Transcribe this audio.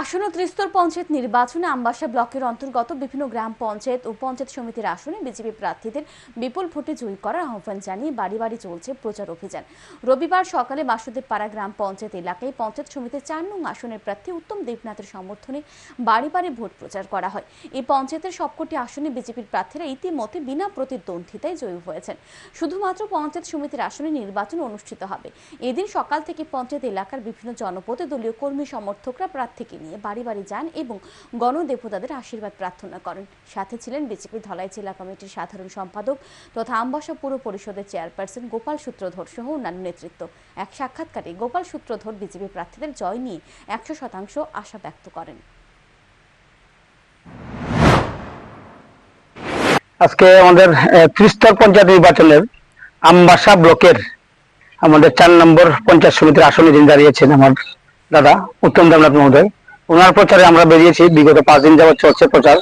আসন্ন ত্রিস্তর পঞ্চায়েত নির্বাচনে আমবাসা ব্লকের অন্তর্গত বিভিন্ন গ্রাম পঞ্চায়েত ও পঞ্চায়েত সমিতির আসনে বিজেপি প্রার্থীদের বিপুল ভোটে জয়ী করার আহ্বান জানিয়ে বাড়ি বাড়ি চলছে প্রচার অভিযান। রবিবার সকালে বাসুদেব পাড়া গ্রাম পঞ্চায়েত এলাকায় পঞ্চায়েত সমিতির চার নং আসনের প্রার্থী উত্তম দেবনাথের সমর্থনে বাড়ি বাড়ি ভোট প্রচার করা হয়। এই পঞ্চায়েতের সবকটি আসনে বিজেপির প্রার্থীরা ইতিমধ্যে বিনা প্রতিদ্বন্দ্বিতায় জয়ী হয়েছেন। শুধুমাত্র পঞ্চায়েত সমিতির আসনে নির্বাচন অনুষ্ঠিত হবে। এদিন সকাল থেকে পঞ্চায়েত এলাকার বিভিন্ন জনপদে দলীয় কর্মী সমর্থকরা প্রার্থীকে নিয়ে বাড়ি বাড়ি যান এবং গণদেবতাদের আশীর্বাদ প্রার্থনা করেন। সাথে ছিলেন বিজেপি ধলাই জেলা কমিটির সাধারণ সম্পাদক তথা আমবাসা পুর পরিষদের চেয়ারপারসন গোপাল সূত্রধর সহ অন্যান্য নেতৃত্ব। এক সাক্ষাৎকারে গোপাল সূত্রধর বিজেপি প্রার্থীদের জয় নিয়ে একশো শতাংশ আশা ব্যক্ত করেন। আজকে আমাদের ত্রিস্তর পঞ্চায়েত নির্বাচনের আমবাসা ব্লকের আমাদের চার নম্বর পঞ্চায়েত সমিতির আসনে যিনি দাঁড়িয়েছেন আমার দাদা উত্তম দেবনাথ মহোদয়। ওনার প্রচারে আমরা বেরিয়েছি বিগত পাঁচ দিন যাবৎ চলছে প্রচার।